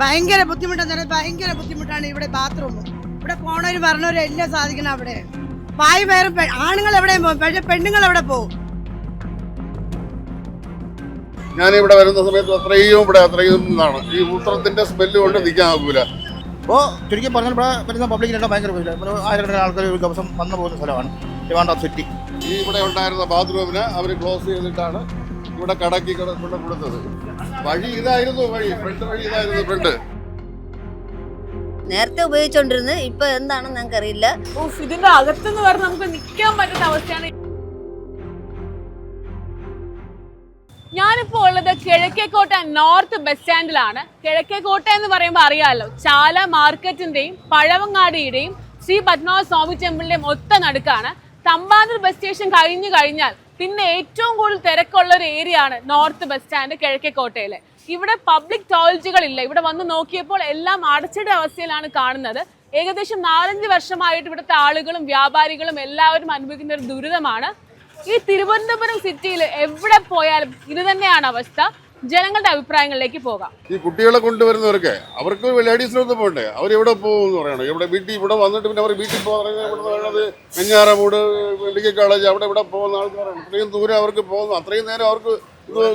ഭയങ്കര ബുദ്ധിമുട്ടാണ്. പറഞ്ഞാൽ ഭയങ്കര ബുദ്ധിമുട്ടാണ് ഇവിടെ ബാത്റൂം ഇവിടെ പോണവര് പറഞ്ഞവര് എല്ലാം സാധിക്കണം അവിടെ. വായു വേറെ ആണുങ്ങൾ എവിടെയും പോകും പക്ഷെ പെണ്ണുങ്ങൾ എവിടെ പോകും ഇവിടെ വരുന്ന സമയത്ത് അത്രയും ഇവിടെ അത്രയും ഇതാണ്. ഈ മൂത്രത്തിന്റെ സ്മെല്ല് കൊണ്ട് നിൽക്കാൻ ആകൂല അപ്പോൾ ചുരുക്കി പറഞ്ഞാൽ ഇവിടെ വരുന്ന പബ്ലിക്കിനെല്ലാം ഭയങ്കര ആയിരക്കണക്കിന് ആൾക്കാർ ഒരു ദിവസം വന്നു പോകുന്ന സ്ഥലമാണ്. ട്രിവാൻഡ്രം സിറ്റി. ഈ ഇവിടെ ഉണ്ടായിരുന്ന ബാത്റൂമിന് അവർ ക്ലോസ് ചെയ്തിട്ടാണ് ഇവിടെ കടക്കി കൊടുത്തത്. വഴി ഇതായിരുന്നു വഴി. ഫ്രണ്ട് വഴി ഇതായിരുന്നു ഫ്രണ്ട് നേരത്തെ ഉപയോഗിച്ചോണ്ടിരുന്നത് ഇപ്പൊ എന്താണെന്ന് ഞങ്ങൾക്ക് അറിയില്ല ഇതിന്റെ അകത്തുനിന്ന് വരെ നമുക്ക് നിൽക്കാൻ പറ്റുന്ന അവസ്ഥയാണ്. ഞാനിപ്പോ ഉള്ളത് കിഴക്കേക്കോട്ട നോർത്ത് ബസ് സ്റ്റാൻഡിലാണ്. കിഴക്കേക്കോട്ട എന്ന് പറയുമ്പോൾ അറിയാലോ ചാല മാർക്കറ്റിന്റെയും പഴവങ്ങാടിയുടെയും ശ്രീ പത്മനാഭ സ്വാമി ടെമ്പിളിന്റെയും ഒത്ത നടുക്കാണ്. തമ്പാനൂർ ബസ് സ്റ്റേഷൻ കഴിഞ്ഞു കഴിഞ്ഞാൽ പിന്നെ ഏറ്റവും കൂടുതൽ തിരക്കുള്ള ഒരു ഏരിയ ആണ് നോർത്ത് ബസ് സ്റ്റാൻഡ് കിഴക്കേക്കോട്ടയിലെ. ഇവിടെ പബ്ലിക് ടോയ്ലറ്റുകൾ ഇല്ല. ഇവിടെ വന്ന് നോക്കിയപ്പോൾ എല്ലാം അടച്ചിട അവസ്ഥയിലാണ് കാണുന്നത്. ഏകദേശം നാലഞ്ച് വർഷമായിട്ട് ഇവിടുത്തെ ആളുകളും വ്യാപാരികളും എല്ലാവരും അനുഭവിക്കുന്ന ഒരു ദുരിതമാണ്. ഈ തിരുവനന്തപുരം സിറ്റിയിൽ എവിടെ പോയാലും ഇത് തന്നെയാണ് അവസ്ഥ. ജനങ്ങളുടെ അഭിപ്രായങ്ങളിലേക്ക് പോകാം. ഈ കുട്ടികളെ കൊണ്ടുവരുന്നവർക്ക് അവർക്ക് ലേഡീസിനൊന്നും പോകണ്ടേ അവർ എവിടെ പോകുമെന്ന് പറയണം? ഇവിടെ വീട്ടിൽ ഇവിടെ വന്നിട്ട് പിന്നെ അവർ വീട്ടിൽ പോകുന്നത് വെഞ്ഞാറമൂട് മെഡിക്കൽ കോളേജ് അവിടെ ഇവിടെ പോകുന്ന ആൾക്കാരാണ്. ഇത്രയും ദൂരം അവർക്ക് പോകുന്നു അത്രയും നേരം അവർക്ക്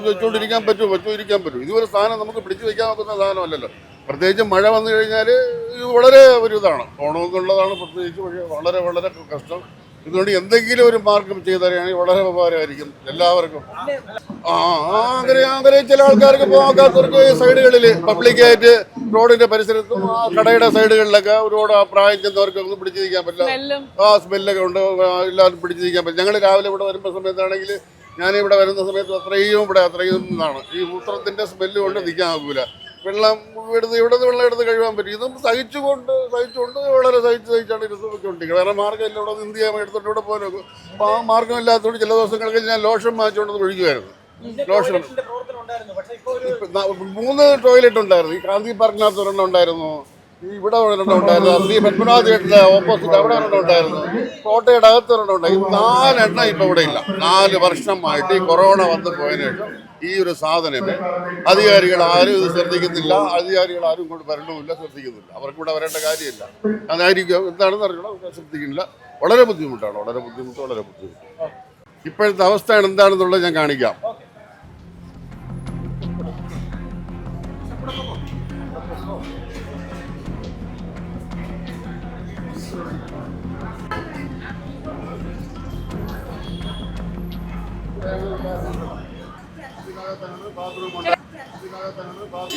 വെച്ചുകൊണ്ടിരിക്കാൻ പറ്റുമോ? വെച്ചുകൊണ്ടിരിക്കാൻ പറ്റും ഇതുവരെ സാധനം നമുക്ക് പിടിച്ചു വയ്ക്കാൻ നോക്കുന്ന സാധനമല്ലല്ലോ. പ്രത്യേകിച്ച് മഴ വന്നു കഴിഞ്ഞാൽ ഇത് വളരെ ഒരു ഇതാണ്. ഓണമെന്നുള്ളതാണ് പ്രത്യേകിച്ച് വളരെ വളരെ കഷ്ടം. ഇതുകൊണ്ട് എന്തെങ്കിലും ഒരു മാർഗം ചെയ്തറിയാണെങ്കിൽ വളരെ ഉപകാരമായിരിക്കും എല്ലാവർക്കും. ആ അങ്ങനെ അങ്ങനെ ചില ആൾക്കാർക്ക് പോകാത്തവർക്ക് സൈഡുകളിൽ പബ്ലിക്കായിട്ട് റോഡിന്റെ പരിസരത്തും കടയുടെ സൈഡുകളിലൊക്കെ ഒരുപാട് പ്രായം ചെന്നവർക്ക് ഒന്നും പിടിച്ചിരിക്കാൻ പറ്റില്ല. ആ സ്മെല്ലൊക്കെ ഉണ്ട്. എല്ലാവരും പിടിച്ചിരിക്കാൻ പറ്റില്ല. പറ്റും ഞങ്ങൾ രാവിലെ ഇവിടെ വരുമ്പോൾ സമയത്താണെങ്കിൽ ഞാനിവിടെ വരുന്ന സമയത്ത് അത്രയും ഇവിടെ അത്രയും ഇതാണ്. ഈ മൂത്രത്തിന്റെ സ്മെല്ല് കൊണ്ട് നിൽക്കാൻ ആകൂല വെള്ളം എടുത്ത് ഇവിടെ നിന്ന് വെള്ളം എടുത്ത് കഴിവാൻ പറ്റും. ഇതും സഹിച്ചുകൊണ്ട് സഹിച്ചുകൊണ്ട് വളരെ സഹിച്ച് സഹിച്ചാണ് ഇരുന്ന് വെച്ചുകൊണ്ടിരിക്കുന്നത് വേറെ മാർഗമില്ല ഇവിടെ നിന്ന് ചെയ്യാൻ എടുത്തോണ്ട് ഇവിടെ പോകാനൊക്കെ അപ്പോൾ ആ മാർഗമില്ലാത്തതുകൊണ്ട് ചില ദിവസങ്ങൾക്ക് ഞാൻ ലോഷൻ വാങ്ങിച്ചുകൊണ്ട് ഒഴിക്കുമായിരുന്നു ലോഷൻ മൂന്ന് ടോയ്ലറ്റ് ഉണ്ടായിരുന്നു. ഈ ഗാന്ധി പാർക്കിനകത്ത് ഒരെണ്ണം ഉണ്ടായിരുന്നു. ഈ ഇവിടെ ഒരെണ്ണം ഉണ്ടായിരുന്നു. ശ്രീ പത്മനാഥ് തിയേറ്ററിന്റെ ഓപ്പോസിറ്റ് അവിടെ ഒരെണ്ണം ഉണ്ടായിരുന്നു. കോട്ടയുടെ അകത്ത് ഒരെണ്ണം ഉണ്ടായി. നാലെണ്ണം ഇപ്പൊ ഇവിടെ ഇല്ല. നാല് വർഷമായിട്ട് ഈ കൊറോണ വന്നു പോയതിനു ശേഷം. ഈ ഒരു സാധനം അധികാരികൾ ആരും ഇത് ശ്രദ്ധിക്കുന്നില്ല അധികാരികൾ ആരും ഇങ്ങോട്ട് വരണമില്ല ശ്രദ്ധിക്കുന്നില്ല. അവർക്ക് ഇവിടെ വരേണ്ട കാര്യമില്ല. അതായിരിക്കും എന്താണെന്ന് അറിയണം. ശ്രദ്ധിക്കുന്നില്ല. വളരെ ബുദ്ധിമുട്ടാണ്. വളരെ ബുദ്ധിമുട്ട് വളരെ ബുദ്ധിമുട്ട്. ഇപ്പോഴത്തെ അവസ്ഥ എന്താണെന്നുള്ളത് ഞാൻ കാണിക്കാം.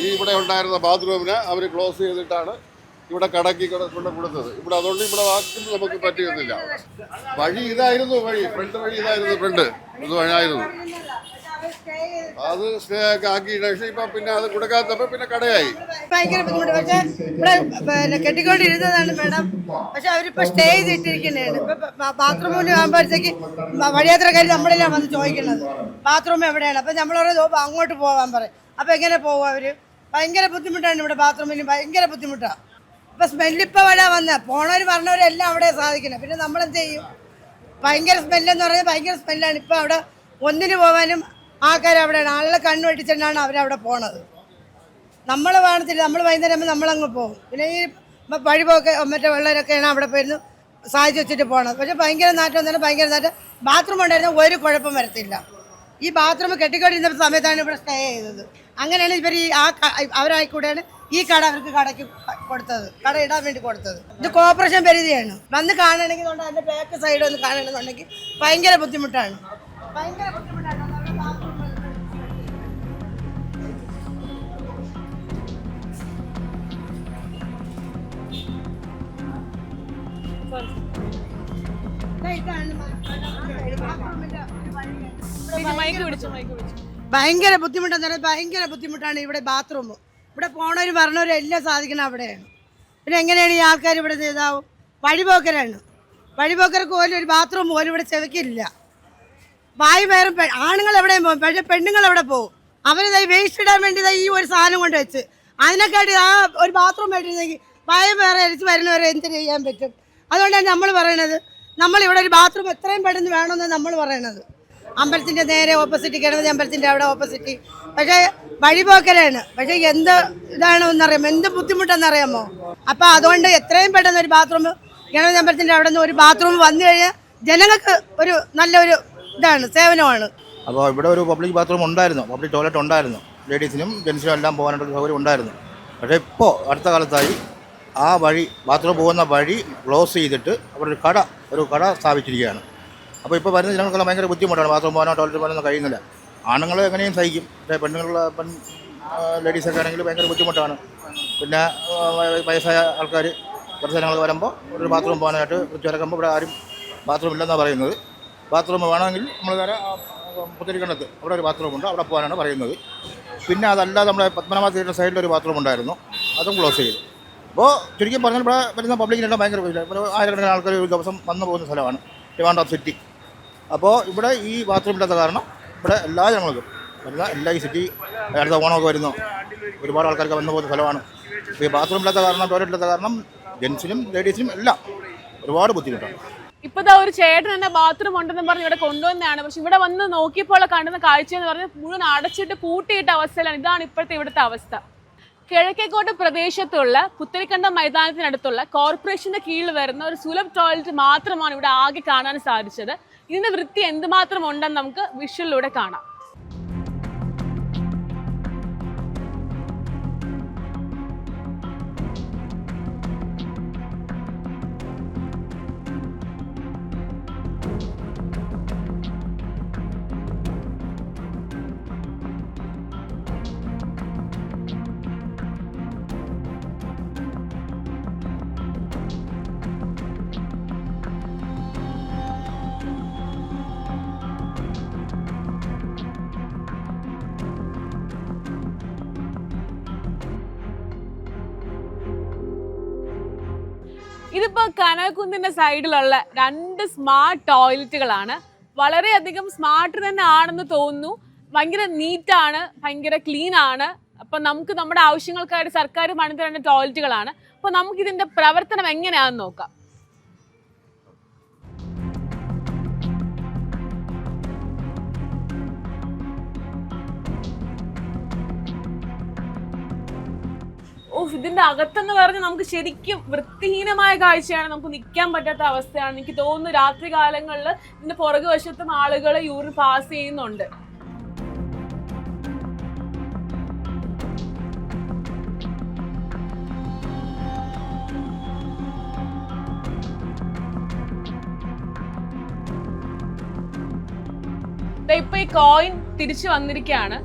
ഈ ഇവിടെ ഉണ്ടായിരുന്ന ബാത്റൂമിന് അവർ ക്ലോസ് ചെയ്തിട്ടാണ് ഇവിടെ കടക്കി കൊണ്ട് കൊടുത്തത്. ഇവിടെ അതുകൊണ്ട് ഇവിടെ വാക്കിന് നമുക്ക് പറ്റിയിരുന്നില്ല. വഴി ഇതായിരുന്നു വഴി. ഫ്രണ്ട് വഴി ഇതായിരുന്നു ഫ്രണ്ട് ഇത് വഴിയായിരുന്നു അത് സ്റ്റേ ഒക്കെ ആക്കി പക്ഷേ ഇപ്പൊ പിന്നെ അത് കൊടുക്കാത്തപ്പോ പിന്നെ കടയായി. ഭയങ്കര ബുദ്ധിമുട്ട്. പക്ഷെ ഇവിടെ പിന്നെ കെട്ടിക്കൊണ്ടിരുന്നതാണ് മേഡം. പക്ഷെ അവരിപ്പോ സ്റ്റേ ചെയ്തിട്ടിരിക്കുന്നതാണ്. ഇപ്പൊ ബാത്റൂമിൽ ആകുമ്പോഴത്തേക്ക് വഴിയാത്രക്കാർ നമ്മളെല്ലാം വന്ന് ചോദിക്കുന്നത്. ബാത്റൂം എവിടെയാണ്? അപ്പൊ നമ്മൾ അങ്ങോട്ട് പോവാൻ പറയും. അപ്പൊ എങ്ങനെ പോകും അവർ? ഭയങ്കര ബുദ്ധിമുട്ടാണ് ഇവിടെ ബാത്റൂമിൽ ഭയങ്കര ബുദ്ധിമുട്ടാണ് ഇപ്പൊ സ്മെല്ലിപ്പോ വരാ വന്ന. പോണവര് പറഞ്ഞവരെല്ലാം അവിടെ സാധിക്കുന്നത്. പിന്നെ നമ്മളെന്ത് ചെയ്യും? ഭയങ്കര സ്മെല്ലെന്ന് പറഞ്ഞാൽ ഭയങ്കര സ്മെല്ലാണ് ഇപ്പൊ അവിടെ ഒന്നിന് പോകാനും ആൾക്കാർ അവിടെയാണ് നല്ല കണ്ണു വെട്ടിച്ചിട്ടാണ് അവരവിടെ പോണത്. നമ്മൾ വേണത്തില്ല നമ്മൾ വൈകുന്നേരം നമ്മളങ്ങ് പോകും. പിന്നെ ഈ പഴിപോക്കെ മറ്റേ വെള്ളരൊക്കെയാണ് അവിടെ പോയിരുന്നു സാധിച്ചു വെച്ചിട്ട് പോണത്. പക്ഷെ ഭയങ്കര നാറ്റം തന്നെ ഭയങ്കര നാറ്റം. ബാത്റൂം ഉണ്ടായിരുന്ന ഒരു കുഴപ്പം വരത്തില്ല. ഈ ബാത്റൂം കെട്ടിക്കൊണ്ടിരുന്ന സമയത്താണ് ഇവിടെ സ്റ്റേ ചെയ്തത്. അങ്ങനെയാണ് ഇവർ ഈ ആ അവരായിക്കൂടെയാണ് ഈ കട അവർക്ക് കടയ്ക്ക് കൊടുത്തത്. കട ഇടാൻ വേണ്ടി കൊടുത്തത്. ഇത് കോർപ്പറേഷൻ പരിധിയാണ്. വന്ന് കാണണമെങ്കിൽ അതിന്റെ ബാക്ക് സൈഡ് ഒന്ന് കാണണമെന്നുണ്ടെങ്കിൽ ഭയങ്കര ബുദ്ധിമുട്ടാണ്. ഭയങ്കര ബുദ്ധിമുട്ടാണ്. ഭയങ്കര ബുദ്ധിമുട്ടെന്ന് പറഞ്ഞാൽ ഭയങ്കര ബുദ്ധിമുട്ടാണ് ഇവിടെ ബാത്റൂം ഇവിടെ പോണവരും പറഞ്ഞവരും എല്ലാം സാധിക്കണം അവിടെ. പിന്നെ എങ്ങനെയാണ് ഈ ആൾക്കാർ ഇവിടെ ഇതാവും വഴിപോക്കരാണ്. വഴിപോക്കർക്ക് പോലും ഒരു ബാത്റൂം പോലും ഇവിടെ ചെവക്കില്ല. വായു വേറെ ആണുങ്ങൾ എവിടെയും പോകും പക്ഷേ പെണ്ണുങ്ങൾ എവിടെ പോകും അവർ വേസ്റ്റ് ഇടാൻ വേണ്ടി ഈ ഒരു സാധനം കൊണ്ട് വെച്ച്. അതിനെക്കാട്ടി ആ ഒരു ബാത്റൂം വേണ്ടിയിരുന്നെങ്കിൽ വായു വേറെ അരിച്ച് വരുന്നവരെ എന്ത് ചെയ്യാൻ പറ്റും? അതുകൊണ്ടാണ് നമ്മൾ പറയണത് നമ്മൾ ഇവിടെ ഒരു ബാത്റൂം എത്രയും പെട്ടെന്ന് വേണമെന്ന് നമ്മൾ പറയണത്. അമ്പലത്തിന്റെ നേരെ ഓപ്പോസിറ്റ് ഗണപതി അമ്പലത്തിന്റെ അവിടെ ഓപ്പോസിറ്റ് പക്ഷേ വഴിപോക്കലാണ്. പക്ഷേ എന്ത് ഇതാണെന്നറിയാമോ? എന്ത് ബുദ്ധിമുട്ടെന്നറിയാമോ? അപ്പോൾ അതുകൊണ്ട് എത്രയും പെട്ടെന്ന് ഒരു ബാത്റൂം ഗണപതി അമ്പലത്തിന്റെ അവിടെ നിന്ന് ഒരു ബാത്റൂം വന്നു കഴിഞ്ഞാൽ ജനങ്ങൾക്ക് ഒരു നല്ലൊരു ഇതാണ് സേവനമാണ്. അപ്പോൾ ഇവിടെ ഒരു പബ്ലിക് ബാത്റൂം ഉണ്ടായിരുന്നു. പബ്ലിക് ടോയ്ലറ്റ് ഉണ്ടായിരുന്നു. ലേഡീസിനും ജെൻസിനും എല്ലാം പോകാനായിട്ട് സൗകര്യം ഉണ്ടായിരുന്നു. പക്ഷേ ഇപ്പോൾ അടുത്ത കാലത്തായി ആ വഴി ബാത്റൂം പോകുന്ന വഴി ക്ലോസ് ചെയ്തിട്ട് അവിടെ ഒരു കട ഒരു കട സ്ഥാപിച്ചിരിക്കുകയാണ്. അപ്പോൾ ഇപ്പോൾ വരുന്ന ജനങ്ങൾക്കുള്ള ഭയങ്കര ബുദ്ധിമുട്ടാണ്. ബാത്റൂം പോകാനോ ടോയ്ലറ്റ് പോകാനോ കഴിയുന്നില്ല. ആണുങ്ങൾ എങ്ങനെയും സഹിക്കും. പക്ഷേ പെണ്ണുങ്ങളുള്ള പെൺ ലേഡീസൊക്കെ ആണെങ്കിൽ ഭയങ്കര ബുദ്ധിമുട്ടാണ്. പിന്നെ വയസ്സായ ആൾക്കാർ ജനങ്ങൾ വരുമ്പോൾ ഒരു ബാത്റൂം പോകാനായിട്ട് ചുരക്കുമ്പോൾ ഇവിടെ ആരും ബാത്റൂം ഇല്ലെന്നാണ് പറയുന്നത്. ബാത്റൂം വേണമെങ്കിൽ നമ്മൾ നേരെ പുത്തരിക്കണ്ടത്ത് അവിടെ ഒരു ബാത്റൂം ഉണ്ട്. അവിടെ പോകാനാണ് പറയുന്നത്. പിന്നെ അതല്ലാതെ നമ്മുടെ പത്മനാഭ തീയേറ്റർ സൈഡിൽ ഒരു ബാത്റൂം ഉണ്ടായിരുന്നു. അതും ക്ലോസ് ചെയ്തു. അപ്പോൾ ചുരുക്കി പറഞ്ഞാൽ ഇവിടെ വരുന്ന പബ്ലിക്കിനെല്ലാം ഭയങ്കര ആയിരക്കണക്കിന് ആൾക്കാർ ഒരു ദിവസം വന്നു പോകുന്ന സ്ഥലമാണ് ട്രിവാൻഡ്രം സിറ്റി അപ്പോൾ ഇവിടെ ഈ ബാത്റൂം ഇല്ലാത്ത കാരണം ഇവിടെ എല്ലാ ജനങ്ങൾക്കും വരുന്ന എല്ലാ ഈ സിറ്റി അടുത്ത ഓണമൊക്കെ വരുന്നു. ഒരുപാട് ആൾക്കാർക്ക് വന്നു പോകുന്ന സ്ഥലമാണ്. ഈ ബാത്റൂം ഇല്ലാത്ത കാരണം ടോയ്ലറ്റ് ഇല്ലാത്ത കാരണം ജെൻസിനും ലേഡീസിനും എല്ലാം ഒരുപാട് ബുദ്ധിമുട്ടാണ്. ഇപ്പൊ ദാ ഒരു ചേട്ടൻ തന്നെ ബാത്റൂം ഉണ്ടെന്ന് പറഞ്ഞ് ഇവിടെ കൊണ്ടുവന്നതാണ്. പക്ഷെ ഇവിടെ വന്ന് നോക്കിയപ്പോൾ കാണുന്ന കാഴ്ച എന്ന് പറഞ്ഞാൽ മുഴുവൻ അടച്ചിട്ട് പൂട്ടിയിട്ട അവസ്ഥയിലാണ്. ഇതാണ് ഇപ്പോഴത്തെ ഇവിടുത്തെ അവസ്ഥ. കിഴക്കേക്കോട്ട പ്രദേശത്തുള്ള പുത്തരിക്കണ്ടം മൈതാനത്തിനടുത്തുള്ള കോർപ്പറേഷന്റെ കീഴിൽ വരുന്ന ഒരു സുലഭ് ടോയ്ലറ്റ് മാത്രമാണ് ഇവിടെ ആകെ കാണാൻ സാധിച്ചത്. ഇതിന്റെ വൃത്തി എന്തുമാത്രം ഉണ്ടെന്ന് നമുക്ക് വിഷ്വലിലൂടെ കാണാം. ഇതിപ്പോ കനകുന്നിന്റെ സൈഡിലുള്ള രണ്ട് സ്മാർട്ട് ടോയ്ലറ്റുകളാണ്. വളരെയധികം സ്മാർട്ട് തന്നെ ആണെന്ന് തോന്നുന്നു. ഭയങ്കര നീറ്റാണ് ഭയങ്കര ക്ലീൻ ആണ്. അപ്പൊ നമുക്ക് നമ്മുടെ ആവശ്യങ്ങൾക്കായിട്ട് സർക്കാർ പണിതരേണ്ട ടോയ്ലറ്റുകളാണ്. അപ്പൊ നമുക്ക് ഇതിന്റെ പ്രവർത്തനം എങ്ങനെയാണെന്ന് നോക്കാം. ഓഹ് ഇതിന്റെ അകത്തെന്ന് പറഞ്ഞ് നമുക്ക് ശരിക്കും വൃത്തിഹീനമായ കാഴ്ചയാണ് നമുക്ക് നിൽക്കാൻ പറ്റാത്ത അവസ്ഥയാണ്. എനിക്ക് തോന്നുന്നു രാത്രി കാലങ്ങളിൽ ഇതിന്റെ പുറകു വശത്തും ആളുകൾ യൂറിൻ പാസ് ചെയ്യുന്നുണ്ട്. ഇപ്പൊ ഈ കോയിൻ തിരിച്ചു വന്നിരിക്കുകയാണ്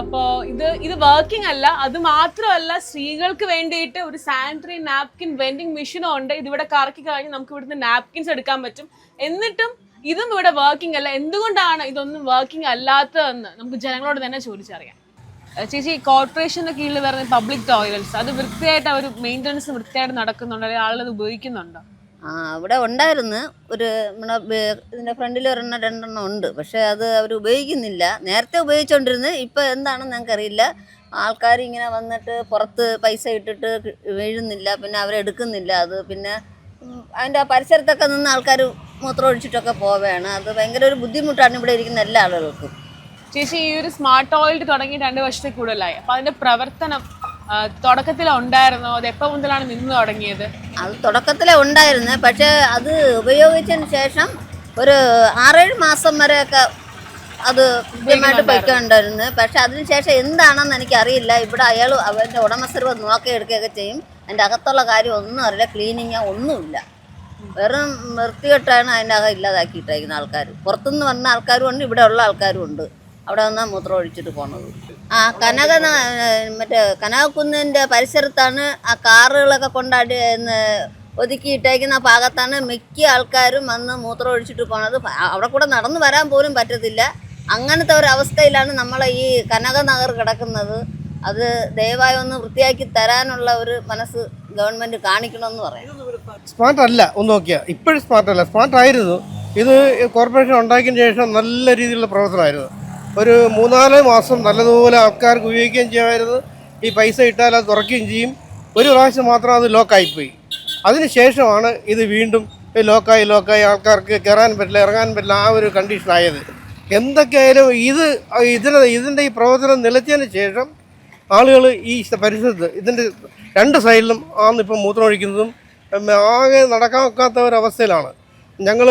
അപ്പോ ഇത് ഇത് വർക്കിംഗ് അല്ല. അത് മാത്രമല്ല സ്ത്രീകൾക്ക് വേണ്ടിയിട്ട് ഒരു സാനിറ്ററി നാപ്കിൻ വെൻഡിങ് മെഷീനും ഉണ്ട്. ഇതിവിടെ കറക്കി കഴിഞ്ഞ് നമുക്ക് ഇവിടുന്ന് നാപ്കിൻസ് എടുക്കാൻ പറ്റും. എന്നിട്ടും ഇതും ഇവിടെ വർക്കിംഗ് അല്ല. എന്തുകൊണ്ടാണ് ഇതൊന്നും വർക്കിംഗ് അല്ലാത്തതെന്ന് നമുക്ക് ജനങ്ങളോട് തന്നെ ചോദിച്ചറിയാം. ചേച്ചി കോർപ്പറേഷന്റെ കീഴിൽ വരുന്ന പബ്ലിക് ടോയ്ലറ്റ്സ് അത് വൃത്തിയായിട്ട് അവർ മെയിന്റനൻസ് വൃത്തിയായിട്ട് നടക്കുന്നുണ്ടോ? അല്ലെങ്കിൽ ആളുകൾ ഉപയോഗിക്കുന്നുണ്ടോ? ആ അവിടെ ഉണ്ടായിരുന്നു. ഒരു നമ്മുടെ ഇതിന്റെ ഫ്രണ്ടിൽ ഒരെണ്ണം രണ്ടെണ്ണം ഉണ്ട്. പക്ഷേ അത് അവർ ഉപയോഗിക്കുന്നില്ല. നേരത്തെ ഉപയോഗിച്ചുകൊണ്ടിരുന്നു ഇപ്പോൾ എന്താണെന്ന് ഞങ്ങൾക്കറിയില്ല. ആൾക്കാർ ഇങ്ങനെ വന്നിട്ട് പുറത്ത് പൈസ ഇട്ടിട്ട് വീഴുന്നില്ല. പിന്നെ അവരെടുക്കുന്നില്ല അത് പിന്നെ അതിന്റെ ആ പരിസരത്തൊക്കെ നിന്ന് ആൾക്കാർ മൂത്രം ഒഴിച്ചിട്ടൊക്കെ പോവുകയാണ്. അത് ഭയങ്കര ഒരു ബുദ്ധിമുട്ടാണ് ഇവിടെ ഇരിക്കുന്ന എല്ലാ ആളുകൾക്കും. ചേച്ചി ഈ ഒരു സ്മാർട്ട് ഓയിൽ തുടങ്ങി രണ്ട് വർഷത്തിൽ കൂടുതലായി. അപ്പോൾ അതിന്റെ പ്രവർത്തനം തുടക്കത്തിൽ ഉണ്ടായിരുന്നോ? അത് എപ്പോ മുതലാണ് നിന്ന് തുടങ്ങിയത്? അത് തുടക്കത്തിലേ ഉണ്ടായിരുന്നു. പക്ഷേ അത് ഉപയോഗിച്ചതിന് ശേഷം ഒരു ആറേഴ് മാസം വരെയൊക്കെ അത് കൃത്യമായിട്ട് പൊയ്ക്കൊണ്ടായിരുന്നു പക്ഷെ അതിനുശേഷം എന്താണെന്ന് എനിക്കറിയില്ല. ഇവിടെ അയാൾ അവന്റെ ഉടമസ്ഥർ വന്ന് നോക്കിയെടുക്കുകയൊക്കെ ചെയ്യും. അതിന്റെ അകത്തുള്ള കാര്യം ഒന്നും അറിയില്ല. ക്ലീനിങ്ങോ ഒന്നുമില്ല. വെറും വൃത്തികെട്ടാണ് അതിന്റെ അകം ഇല്ലാതാക്കിയിട്ടേക്കുന്ന ആൾക്കാർ പുറത്തുനിന്ന് വന്ന ആൾക്കാരും ഉണ്ട് ഇവിടെ ഉള്ള ആൾക്കാരും ഉണ്ട്. അവിടെ നിന്നാണ് മൂത്രം ഒഴിച്ചിട്ട് പോണത്. ആ കനക മറ്റേ കനകക്കുന്നിന്റെ പരിസരത്താണ് ആ കാറുകളൊക്കെ കൊണ്ടാടി ഒതുക്കി ഇട്ടേക്കുന്ന ഭാഗത്താണ് മിക്ക ആൾക്കാരും വന്ന് മൂത്രം ഒഴിച്ചിട്ട് പോണത്. അവിടെ കൂടെ നടന്നു വരാൻ പോലും പറ്റത്തില്ല. അങ്ങനത്തെ ഒരു അവസ്ഥയിലാണ് നമ്മളെ ഈ കനക നഗർ കിടക്കുന്നത്. അത് ദയവായി ഒന്ന് വൃത്തിയാക്കി തരാനുള്ള ഒരു മനസ്സ് ഗവൺമെന്റ് കാണിക്കണമെന്ന് പറയാം. സ്മാർട്ട് അല്ല ഒന്ന് നോക്കിയാ. ഇപ്പോഴും സ്മാർട്ട് അല്ല സ്മാർട്ട് ആയിരുന്നു ഇത് കോർപ്പറേഷൻ ഉണ്ടാക്കിയതിന് ശേഷം നല്ല രീതിയിലുള്ള പ്രവർത്തനമായിരുന്നു. ഒരു മൂന്നാൽ മാസം നല്ലതുപോലെ ആൾക്കാർക്ക് ഉപയോഗിക്കുകയും ചെയ്യുമായിരുന്നു. ഈ പൈസ ഇട്ടാൽ അത് തുറക്കുകയും ചെയ്യും. ഒരു പ്രാവശ്യം മാത്രം അത് ലോക്കായിപ്പോയി അതിനുശേഷമാണ് ഇത് വീണ്ടും ലോക്കായി ലോക്കായി ആൾക്കാർക്ക് കയറാൻ പറ്റില്ല ഇറങ്ങാൻ പറ്റില്ല ആ ഒരു കണ്ടീഷനായത് എന്തൊക്കെയായാലും ഇത് ഇതിന് ഇതിന്റെ ഈ പ്രവർത്തനം നിലച്ചതിന് ശേഷം ആളുകൾ ഈ പരിസരത്ത് ഇതിന്റെ രണ്ട് സൈഡിലും ആണ് ഇപ്പം മൂത്രമൊഴിക്കുന്നതും ആകെ നടക്കാൻ ഒക്കാത്ത ഒരവസ്ഥയിലാണ് ഞങ്ങൾ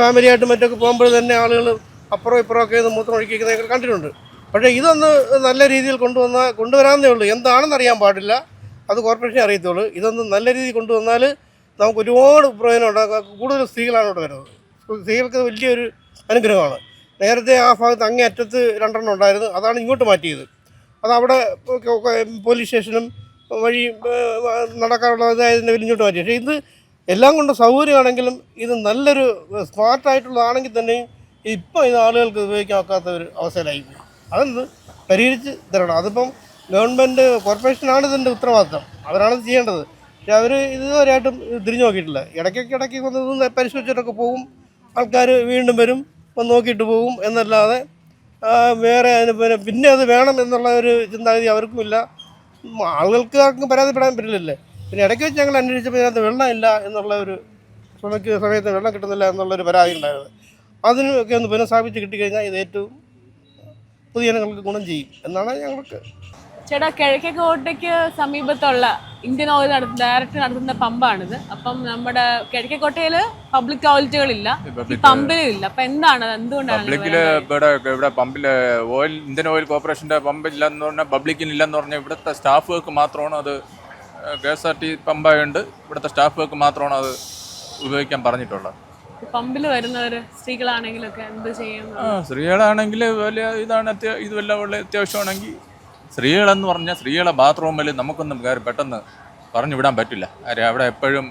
ഫാമിലിയായിട്ട് മറ്റൊക്കെ പോകുമ്പോൾ തന്നെ ആളുകൾ അപ്പുറം ഇപ്പുറം ഒക്കെ ഇത് ഒഴുക്കിയിരിക്കുന്ന കണ്ടിട്ടുണ്ട്. പക്ഷേ ഇതൊന്ന് നല്ല രീതിയിൽ കൊണ്ടുവന്ന കൊണ്ടുവരാമെന്നേ ഉള്ളൂ. എന്താണെന്ന് അറിയാൻ പാടില്ല. അത് കോർപ്പറേഷനെ അറിയത്തുള്ളൂ. ഇതൊന്ന് നല്ല രീതിയിൽ കൊണ്ടുവന്നാൽ നമുക്ക് ഒരുപാട് പ്രയോജനം ഉണ്ടാകും കൂടുതൽ സ്ത്രീകളാണ് ഇവിടെ വരുന്നത്. സ്ത്രീകൾക്ക് വലിയൊരു അനുഗ്രഹമാണ്. നേരത്തെ ആ ഭാഗത്ത് അങ്ങേ അറ്റത്ത് രണ്ടെണ്ണം ഉണ്ടായിരുന്നു. അതാണ് ഇങ്ങോട്ട് മാറ്റിയത്. അത് അവിടെ പോലീസ് സ്റ്റേഷനും വഴി നടക്കാനുള്ള ഇതായതിന്റെ ഇങ്ങോട്ട് മാറ്റി. പക്ഷേ ഇത് എല്ലാം കൊണ്ട് സൗകര്യമാണെങ്കിലും ഇത് നല്ലൊരു സ്മാർട്ടായിട്ടുള്ളതാണെങ്കിൽ തന്നെയും ഇപ്പം ഇത് ആളുകൾക്ക് ഉപയോഗിക്കാൻ ഒരു അവസ്ഥയിലായി പോയി അതൊന്ന് പരിഹരിച്ച് തരണം. അതിപ്പം ഗവൺമെന്റ് കോർപ്പറേഷനാണ് ഇതിന്റെ ഉത്തരവാദിത്തം അവരാണ് ചെയ്യേണ്ടത്. പക്ഷെ അവർ ഇതുവരെയായിട്ടും ഇത് തിരിഞ്ഞു നോക്കിയിട്ടില്ല. ഇടയ്ക്കൊക്കെ ഇടയ്ക്ക് വന്ന് പരിശോധിച്ചിട്ടൊക്കെ പോകും. ആൾക്കാർ വീണ്ടും വരും വന്ന് നോക്കിയിട്ട് പോകും എന്നല്ലാതെ വേറെ അതിന് പിന്നെ പിന്നെ അത് വേണം എന്നുള്ള ഒരു ചിന്താഗതി അവർക്കുമില്ല ആളുകൾക്ക് ആർക്കും പരാതിപ്പെടാൻ പറ്റില്ലല്ലേ. പിന്നെ ഇടയ്ക്ക് വെച്ച് ഞങ്ങൾ അന്വേഷിച്ചപ്പോൾ ഇതിനകത്ത് വെള്ളമില്ല എന്നുള്ള ഒരു സമയത്ത് വെള്ളം കിട്ടുന്നില്ല എന്നുള്ളൊരു പരാതി ഉണ്ടായിരുന്നു. അതിനൊക്കെ ഒന്ന് പുനഃസ്ഥാപിച്ച് കിട്ടിക്കഴിഞ്ഞാൽ ഇത് ഏറ്റവും പൊതുജനങ്ങൾക്ക് ഗുണം ചെയ്യും എന്നാണ് ഞങ്ങൾക്ക്. ചേട്ടാ കിഴക്കേക്കോട്ടയ്ക്ക് സമീപത്തുള്ള ഇന്ത്യൻ ഓയിൽ നടത്തുന്ന ഡയറക്റ്റ് നടത്തുന്ന പമ്പാണിത്. അപ്പം നമ്മുടെ കിഴക്കേക്കോട്ടയിൽ പബ്ലിക് ടോയ്ലറ്റുകളില്ല. ഇല്ല പമ്പിലും ഇല്ല അപ്പൊ എന്താണ്? എന്തുകൊണ്ടാണ് പബ്ലിക്കിൽ ഇവിടെ ഇവിടെ പമ്പിൽ ഓയിൽ ഇന്ത്യൻ ഓയിൽ കോർപ്പറേഷന്റെ പമ്പ് ഇല്ലെന്ന് പറഞ്ഞാൽ പബ്ലിക്കിന് ഇല്ലെന്ന് പറഞ്ഞാൽ ഇവിടുത്തെ സ്റ്റാഫുകൾക്ക് മാത്രമാണ് അത് കെ എസ് ആർ ടി പമ്പായുണ്ട്. ഇവിടുത്തെ സ്റ്റാഫുകൾക്ക് മാത്രമാണ് അത് ഉപയോഗിക്കാൻ പറഞ്ഞിട്ടുള്ളത്. പമ്പിൽ ആ സ്ത്രീകളാണെങ്കിൽ വലിയ ഇതാണ് അത്യാ ഇത് വല്ല അത്യാവശ്യമാണെങ്കിൽ സ്ത്രീകളെന്ന് പറഞ്ഞാൽ സ്ത്രീകളെ ബാത്റൂമിൽ നമുക്കൊന്നും കയറി പെട്ടെന്ന് പറഞ്ഞു വിടാൻ പറ്റില്ല. കാര്യം അവിടെ എപ്പോഴും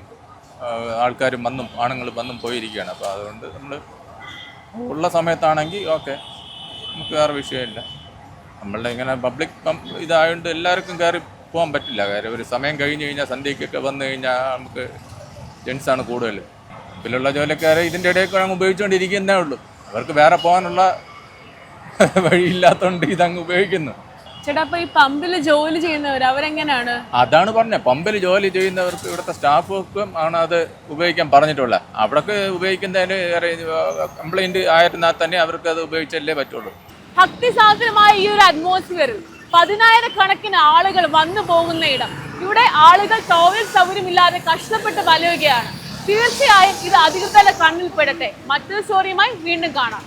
ആൾക്കാരും വന്നും ആണുങ്ങൾ വന്നും പോയിരിക്കുകയാണ്. അപ്പോൾ അതുകൊണ്ട് നമ്മൾ ഉള്ള സമയത്താണെങ്കിൽ ഓക്കെ നമുക്ക് വേറെ വിഷയമില്ല. നമ്മളുടെ ഇങ്ങനെ പബ്ലിക് ഇതായതുകൊണ്ട് എല്ലാവർക്കും കയറി പോകാൻ പറ്റില്ല. കാര്യം ഒരു സമയം കഴിഞ്ഞ് കഴിഞ്ഞാൽ സന്ധ്യയ്ക്കൊക്കെ വന്നു കഴിഞ്ഞാൽ നമുക്ക് ജെൻസാണ് കൂടുതൽ ഇതിലുള്ള ജോലിക്കാരെ ഇതിന്റെ ഇടയിൽ കൂടെ അങ്ങ് ഉപയോഗിച്ചുകൊണ്ടിരിക്കുന്നേ ഉള്ളൂ. അവർക്ക് വേറെ പോകാനുള്ള വഴിയില്ലാത്തതുകൊണ്ട് ഇതങ്ങ് ഉപയോഗിക്കുന്നു. ചേട്ടാ അപ്പൊ ഈ പമ്പിൽ ജോലി ചെയ്യുന്നവർ അവരെങ്ങനെയാണ് അതാണ് പറഞ്ഞത് പമ്പിൽ ജോലി ചെയ്യുന്നവർക്ക് ഇവിടുത്തെ സ്റ്റാഫുകൾക്കും ആണ് അത് ഉപയോഗിക്കാൻ പറഞ്ഞിട്ടുള്ളത് അവിടൊക്കെ ഉപയോഗിക്കുന്നതിന് കംപ്ലൈന്റ് ആയിരുന്നാൽ തന്നെ അവർക്ക് അത് ഉപയോഗിച്ചല്ലേ പറ്റുള്ളൂ. ഭക്തിസാന്ദ്രമായ ഈ ഒരു അറ്റ്മോസ്ഫിയറിൽ പതിനായിരക്കണക്കിന് ആളുകൾ വന്നു പോകുന്ന ഇടം. ഇവിടെ ആളുകൾ ടോയ്ലറ്റ് സൗകര്യമില്ലാതെ കഷ്ടപ്പെട്ട് വലയുകയാണ്. തീർച്ചയായും ഇത് അധികൃതരുടെ കണ്ണിൽ പെടട്ടെ. മറ്റൊരു സ്റ്റോറിയുമായി വീണ്ടും കാണാം.